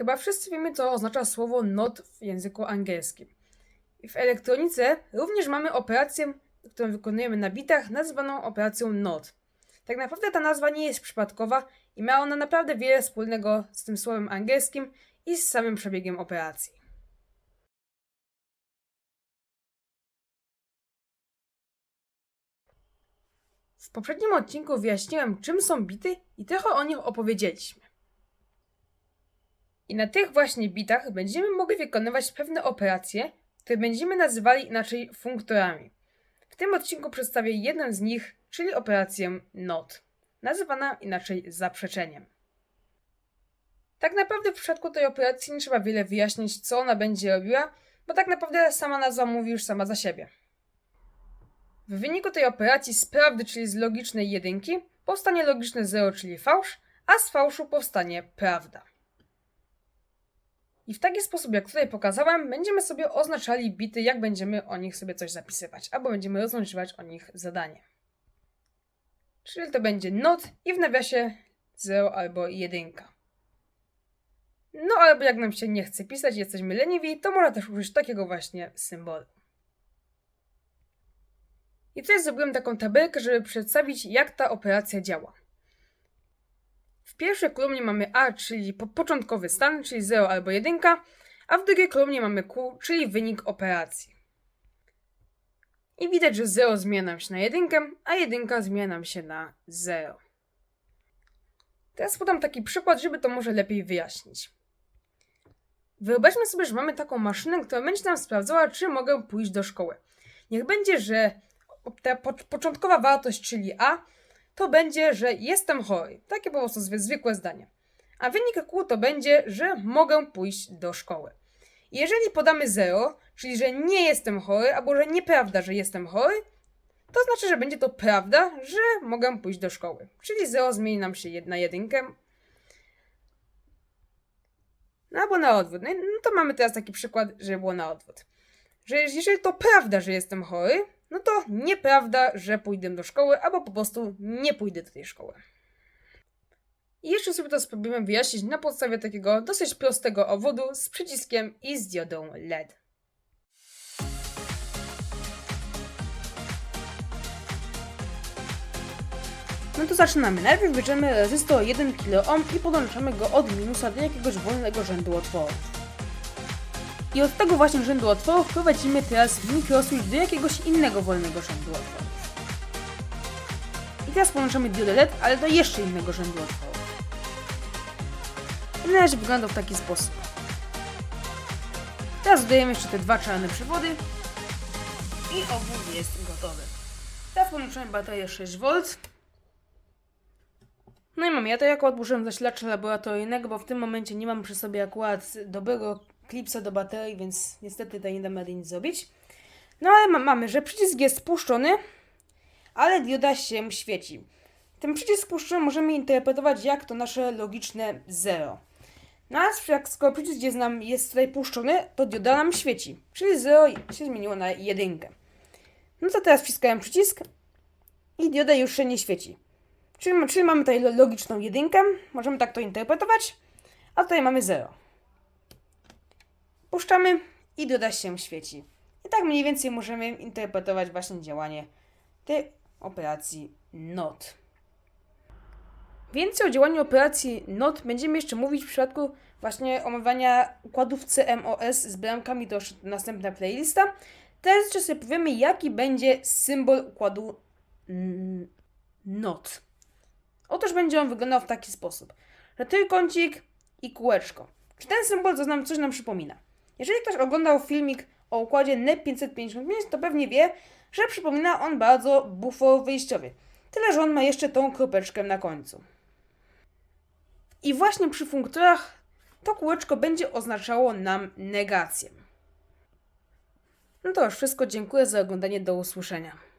Chyba wszyscy wiemy, co oznacza słowo not w języku angielskim. W elektronice również mamy operację, którą wykonujemy na bitach, nazywaną operacją not. Tak naprawdę ta nazwa nie jest przypadkowa i ma ona naprawdę wiele wspólnego z tym słowem angielskim i z samym przebiegiem operacji. W poprzednim odcinku wyjaśniłem, czym są bity i trochę o nich opowiedzieliśmy. I na tych właśnie bitach będziemy mogli wykonywać pewne operacje, które będziemy nazywali inaczej funktorami. W tym odcinku przedstawię jedną z nich, czyli operację NOT, nazywana inaczej zaprzeczeniem. Tak naprawdę w przypadku tej operacji nie trzeba wiele wyjaśnić, co ona będzie robiła, bo tak naprawdę sama nazwa mówi już sama za siebie. W wyniku tej operacji z prawdy, czyli z logicznej jedynki, powstanie logiczne 0, czyli fałsz, a z fałszu powstanie prawda. I w taki sposób, jak tutaj pokazałem, będziemy sobie oznaczali bity, jak będziemy o nich sobie coś zapisywać, albo będziemy rozwiązywać o nich zadanie. Czyli to będzie not i w nawiasie 0 albo 1. No albo jak nam się nie chce pisać, jesteśmy leniwi, to można też użyć takiego właśnie symbolu. I tutaj zrobiłem taką tabelkę, żeby przedstawić, jak ta operacja działa. W pierwszej kolumnie mamy A, czyli po początkowy stan, czyli 0 albo 1, a w drugiej kolumnie mamy Q, czyli wynik operacji. I widać, że 0 zmienia nam się na 1, a 1 zmienia nam się na 0. Teraz podam taki przykład, żeby to może lepiej wyjaśnić. Wyobraźmy sobie, że mamy taką maszynę, która będzie nam sprawdzała, czy mogę pójść do szkoły. Niech będzie, że ta po początkowa wartość, czyli A, to będzie, że jestem chory. Takie po prostu zwy zwykłe zdanie. A wynik Q to będzie, że mogę pójść do szkoły. Jeżeli podamy 0, czyli że nie jestem chory, albo że nieprawda, że jestem chory, to znaczy, że będzie to prawda, że mogę pójść do szkoły. Czyli 0 zmieni nam się na jedynkę. No albo na odwrót. No, no to mamy teraz taki przykład, że było na odwrót. Że jeżeli to prawda, że jestem chory, no to nieprawda, że pójdę do szkoły, albo po prostu nie pójdę do tej szkoły. I jeszcze sobie to spróbujemy wyjaśnić na podstawie takiego dosyć prostego owodu z przyciskiem i z diodą LED. No to zaczynamy. Najpierw bierzemy rezystor 1 kΩ i podłączamy go od minusa do jakiegoś wolnego rzędu otworów. I od tego właśnie rzędu otworów prowadzimy teraz mikroswitch do jakiegoś innego wolnego rzędu otworów. I teraz połączymy diodę LED, ale do jeszcze innego rzędu otworów. I na razie wygląda w taki sposób. Teraz dodajemy jeszcze te dwa czarne przewody i obwód jest gotowy. Teraz połączymy baterię 6V. No i mam, ja to jako odłożyłem zasilacza laboratoryjnego, bo w tym momencie nie mam przy sobie akurat dobrego klipsa do baterii, więc niestety tutaj nie damy rady nic zrobić. No ale ma mamy, że przycisk jest spuszczony, ale dioda się świeci. Ten przycisk spuszczony możemy interpretować jak to nasze logiczne 0. No a jak skoro przycisk jest, nam, jest tutaj puszczony, to dioda nam świeci, czyli 0 się zmieniło na 1. No to teraz wciskałem przycisk i dioda już się nie świeci. Czyli, czyli mamy tutaj logiczną jedynkę, możemy tak to interpretować, a tutaj mamy 0. Puszczamy i dioda się świeci. I tak mniej więcej możemy interpretować właśnie działanie tej operacji NOT. Więcej o działaniu operacji NOT będziemy jeszcze mówić w przypadku właśnie omawiania układów CMOS z bramkami, już następna playlista. Teraz jeszcze sobie powiemy, jaki będzie symbol układu NOT. Otóż będzie on wyglądał w taki sposób, że trójkącik i kółeczko. Czy ten symbol nam, coś nam przypomina? Jeżeli ktoś oglądał filmik o układzie NEP 555, to pewnie wie, że przypomina on bardzo bufor wyjściowy. Tyle, że on ma jeszcze tą kropeczkę na końcu. I właśnie przy funktorach to kółeczko będzie oznaczało nam negację. No to już wszystko. Dziękuję za oglądanie. Do usłyszenia.